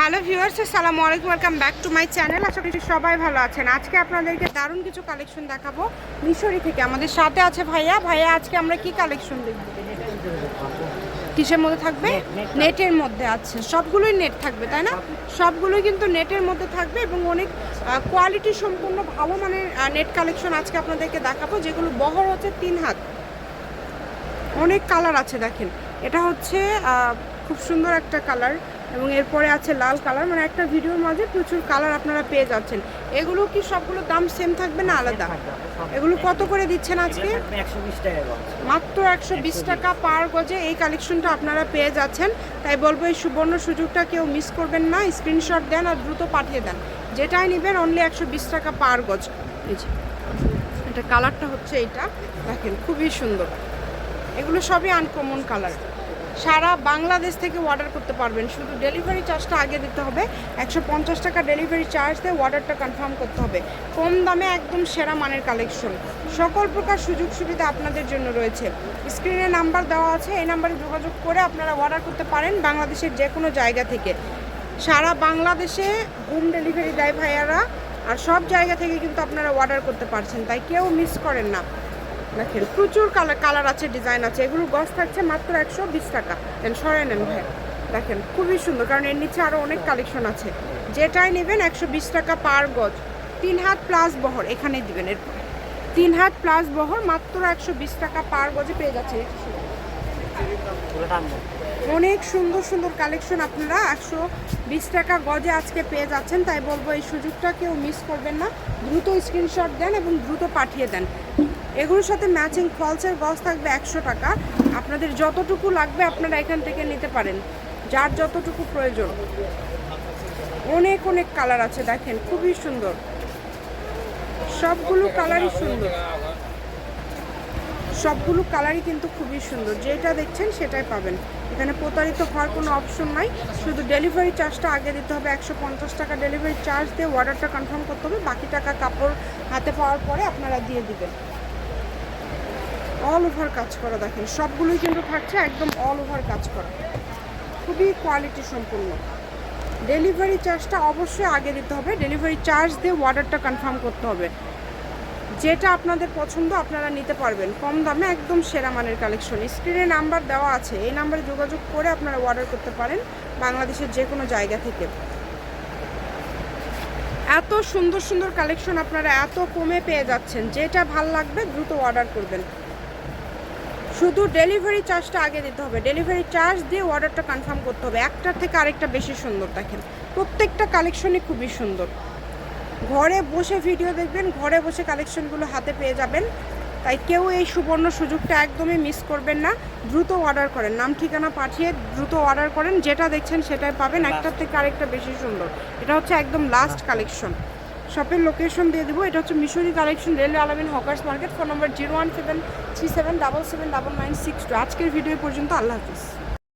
Hello viewers আসসালামু আলাইকুম welcome back to my channel. আশা করি সবাই ভালো আছেন। আজকে আপনাদেরকে দারুণ কিছু কালেকশন দেখাবো মিশরি থেকে। আমাদের সাথে আছে ভাইয়া। ভাইয়া আজকে আমরা কি কালেকশন দেখব? কিসের মধ্যে থাকবে? নেটের মধ্যে আছে সবগুলোই নেট থাকবে তাই না? সবগুলোই কিন্তু নেটের মধ্যে থাকবে এবং অনেক কোয়ালিটি সম্পূর্ণ ভালো মানের নেট কালেকশন আজকে আপনাদেরকে দেখাবো যেগুলো বহর হচ্ছে তিন হাত। অনেক কালার আছে দেখেন। এটা হচ্ছে খুব সুন্দর একটা কালার এবং এরপরে আছে লাল কালার মানে একটা ভিডিওর মাঝে প্রচুর কালার আপনারা পেয়ে যাচ্ছেন। এগুলো কি সবগুলো দাম সেম থাকবে না আলাদা? এগুলো কত করে দিচ্ছেন আজকে? একশো বিশ টাকা মাত্র একশো বিশ টাকা পার গজে এই কালেকশনটা আপনারা পেয়ে যাচ্ছেন। তাই বলব এই সুবর্ণ সুযোগটা কেউ মিস করবেন না স্ক্রিনশট দেন আর দ্রুত পাঠিয়ে দেন। যেটাই নেবেন অনলি একশো বিশ টাকা পার গজ। এটা কালারটা হচ্ছে এইটা। দেখেন খুবই সুন্দর। এগুলো সবই আনকমন কালার সারা বাংলাদেশ থেকে অর্ডার করতে পারবেন। শুধু ডেলিভারি চার্জটা আগে দিতে হবে। একশো পঞ্চাশ টাকা ডেলিভারি চার্জ দিয়ে অর্ডারটা কনফার্ম করতে হবে। কম দামে একদম সেরা মানের কালেকশন সকল প্রকার সুযোগ সুবিধা আপনাদের জন্য রয়েছে। স্ক্রিনে নাম্বার দেওয়া আছে। এই নাম্বারে যোগাযোগ করে আপনারা অর্ডার করতে পারেন বাংলাদেশের যে কোনো জায়গা থেকে। সারা বাংলাদেশে হোম ডেলিভারি দেয় ভাইয়ারা আর সব জায়গা থেকে কিন্তু আপনারা অর্ডার করতে পারছেন। তাই কেউ মিস করেন না। দেখেন প্রচুর কালার কালার আছে ডিজাইন আছে। এগুলো গজ থাকছে মাত্র একশো বিশ টাকা। দেন সরাই নেন ভাই। দেখেন, খুবই সুন্দর, কারণ এর নিচে আরও অনেক কালেকশন আছে। যেটাই নেবেন একশো বিশ টাকা পার গজ। তিন হাত প্লাস বহর এখানে দিবেন এরপর। তিন হাত প্লাস বহর মাত্র একশো বিশ টাকা পার গজে পেয়ে যাচ্ছে। অনেক সুন্দর সুন্দর কালেকশন আপনারা। একশো বিশ টাকা গজে আজকে পেয়ে যাচ্ছেন। তাই বলব এই সুযোগটা কেউ মিস করবেন না। দ্রুত স্ক্রিনশট দেন এবং দ্রুত পাঠিয়ে দেন। এগুলোর সাথে ম্যাচিং ফলসের গজ থাকবে একশো টাকা। আপনাদের যতটুকু লাগবে আপনারা এখান থেকে নিতে পারেন। যার যতটুকু প্রয়োজন। অনেক অনেক কালার আছে, দেখেন, খুবই সুন্দর। সবগুলো কালারই সুন্দর। সবগুলো কালারই কিন্তু খুবই সুন্দর। যেটা দেখছেন সেটাই পাবেন। এখানে প্রতারিত হওয়ার কোনো অপশন নাই। শুধু ডেলিভারি চার্জটা আগে দিতে হবে। একশো পঞ্চাশ টাকা ডেলিভারি চার্জ দিয়ে অর্ডারটা কনফার্ম করতে হবে। বাকি টাকা কাপড় হাতে পাওয়ার পরে আপনারা দিয়ে দিবেন। অল ওভার কাজ করা দেখেন। সবগুলোই কিন্তু থাকছে একদম অল ওভার কাজ করা। খুবই কোয়ালিটি সম্পূর্ণ। ডেলিভারি চার্জটা অবশ্যই আগে দিতে হবে। ডেলিভারি চার্জ দিয়ে অর্ডারটা কনফার্ম করতে হবে। যেটা আপনাদের পছন্দ আপনারা নিতে পারবেন। কম দামে একদম সেরা মানের কালেকশন স্ক্রিনে নাম্বার দেওয়া আছে। এই নাম্বারে যোগাযোগ করে আপনারা অর্ডার করতে পারেন বাংলাদেশের যে কোনো জায়গা থেকে। এত সুন্দর সুন্দর কালেকশন আপনারা এত কমে পেয়ে যাচ্ছেন। যেটা ভালো লাগবে দ্রুত অর্ডার করবেন। শুধু ডেলিভারি চার্জটা আগে দিতে হবে। ডেলিভারি চার্জ দিয়ে অর্ডারটা কনফার্ম করতে হবে। একটার থেকে আরেকটা বেশি সুন্দর দেখেন। প্রত্যেকটা কালেকশনই খুবই সুন্দর। ঘরে বসে ভিডিও দেখবেন ঘরে বসে কালেকশনগুলো হাতে পেয়ে যাবেন। তাই কেউ এই সুবর্ণ সুযোগটা একদমই মিস করবেন না। দ্রুত অর্ডার করেন। নাম ঠিকানা পাঠিয়ে দ্রুত অর্ডার করেন। যেটা দেখছেন সেটাই পাবেন। একটার থেকে আরেকটা বেশি সুন্দর। এটা হচ্ছে একদম লাস্ট কালেকশন শপের লোকেশন দিয়ে দেবো। এটা হচ্ছে Mishri collection, railway Alamin hawkers market phone number zero one seven three seven double seven double nine six two আজকের ভিডিও পর্যন্ত, আল্লাহ হাফিজ।